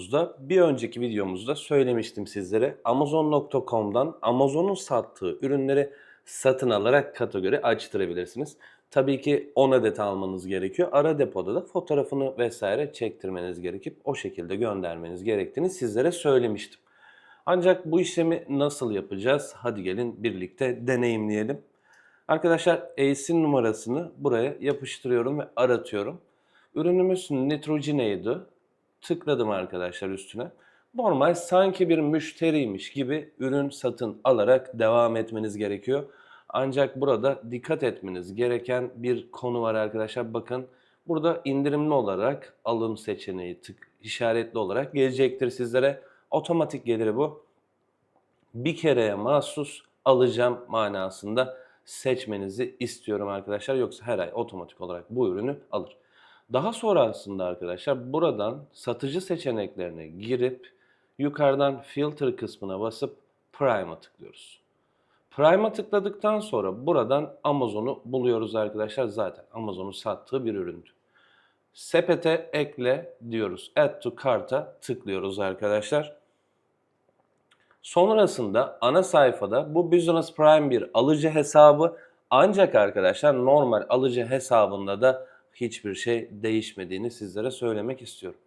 videomuzda, bir önceki videomuzda söylemiştim sizlere. Amazon.com'dan Amazon'un sattığı ürünleri satın alarak kategori açtırabilirsiniz. Tabii ki 10 adet almanız gerekiyor. Ara depoda da fotoğrafını vesaire çektirmeniz gerekip o şekilde göndermeniz gerektiğini sizlere söylemiştim. Ancak bu işlemi nasıl yapacağız? Hadi gelin birlikte deneyimleyelim. Arkadaşlar ASIN numarasını buraya yapıştırıyorum ve aratıyorum. Ürünümüz Nitrogena'ydı. Tıkladım arkadaşlar üstüne. Normal sanki bir müşteriymiş gibi ürün satın alarak devam etmeniz gerekiyor. Ancak burada dikkat etmeniz gereken bir konu var arkadaşlar. Bakın burada indirimli olarak alım seçeneği tık işaretli olarak gelecektir sizlere. Otomatik geliri bu. Bir kereye mahsus alacağım manasında seçmenizi istiyorum arkadaşlar. Yoksa her ay otomatik olarak bu ürünü alır. Daha sonrasında arkadaşlar buradan satıcı seçeneklerine girip yukarıdan filter kısmına basıp Prime'a tıklıyoruz. Prime'a tıkladıktan sonra buradan Amazon'u buluyoruz arkadaşlar. Zaten Amazon'un sattığı bir üründü. Sepete ekle diyoruz. Add to Cart'a tıklıyoruz arkadaşlar. Sonrasında ana sayfada bu Business Prime bir alıcı hesabı ancak arkadaşlar normal alıcı hesabında da hiçbir şey değişmediğini sizlere söylemek istiyorum.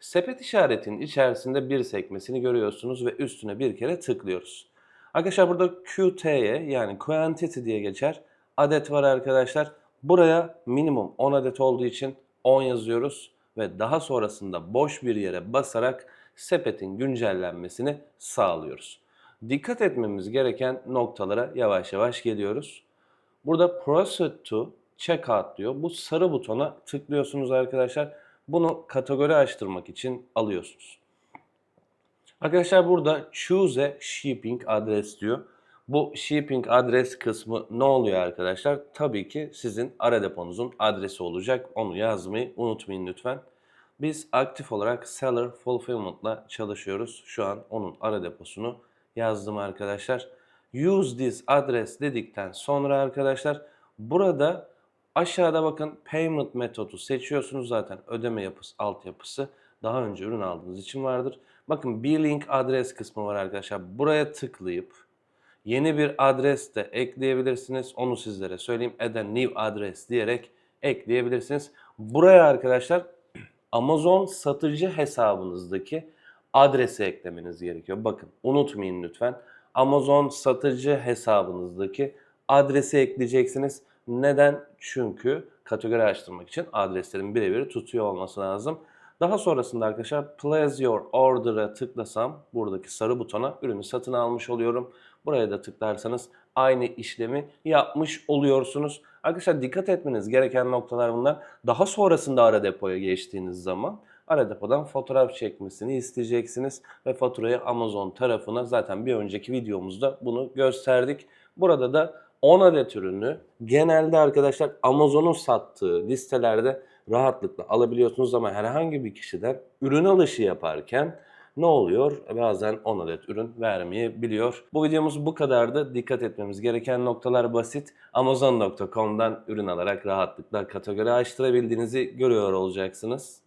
Sepet işaretinin içerisinde bir sekmesini görüyorsunuz ve üstüne bir kere tıklıyoruz. Arkadaşlar burada QT'ye yani quantity diye geçer. Adet var arkadaşlar. Buraya minimum 10 adet olduğu için 10 yazıyoruz ve daha sonrasında boş bir yere basarak sepetin güncellenmesini sağlıyoruz. Dikkat etmemiz gereken noktalara yavaş yavaş geliyoruz. Burada Proceed to Checkout diyor. Bu sarı butona tıklıyorsunuz arkadaşlar. Bunu kategori açtırmak için alıyorsunuz. Arkadaşlar burada Choose a Shipping Address diyor. Bu shipping adres kısmı ne oluyor arkadaşlar? Tabii ki sizin ara deponuzun adresi olacak. Onu yazmayı unutmayın lütfen. Biz aktif olarak Seller Fulfillment'la çalışıyoruz. Şu an onun ara deposunu yazdım arkadaşlar. Use this address dedikten sonra arkadaşlar burada aşağıda bakın payment metodu seçiyorsunuz zaten ödeme yapısı altyapısı daha önce ürün aldığınız için vardır. Bakın billing adres kısmı var arkadaşlar. Buraya tıklayıp yeni bir adres de ekleyebilirsiniz. Onu sizlere söyleyeyim. A new address diyerek ekleyebilirsiniz. Buraya arkadaşlar Amazon satıcı hesabınızdaki adresi eklemeniz gerekiyor. Bakın unutmayın lütfen. Amazon satıcı hesabınızdaki adresi ekleyeceksiniz. Neden? Çünkü kategori açtırmak için adreslerin birebir tutuyor olması lazım. Daha sonrasında arkadaşlar place your order'a tıklasam buradaki sarı butona ürünü satın almış oluyorum. Buraya da tıklarsanız aynı işlemi yapmış oluyorsunuz. Arkadaşlar dikkat etmeniz gereken noktalar bunlar. Daha sonrasında ara depoya geçtiğiniz zaman ara depodan fotoğraf çekmesini isteyeceksiniz ve faturayı Amazon tarafına zaten bir önceki videomuzda bunu gösterdik. Burada da 10 adet ürünü genelde arkadaşlar Amazon'un sattığı listelerde rahatlıkla alabiliyorsunuz ama herhangi bir kişiden ürün alışı yaparken ne oluyor? Bazen 10 adet ürün vermeyebiliyor. Bu videomuz bu kadardı. Dikkat etmemiz gereken noktalar basit. Amazon.com'dan ürün alarak rahatlıkla kategori açtırabildiğinizi görüyor olacaksınız.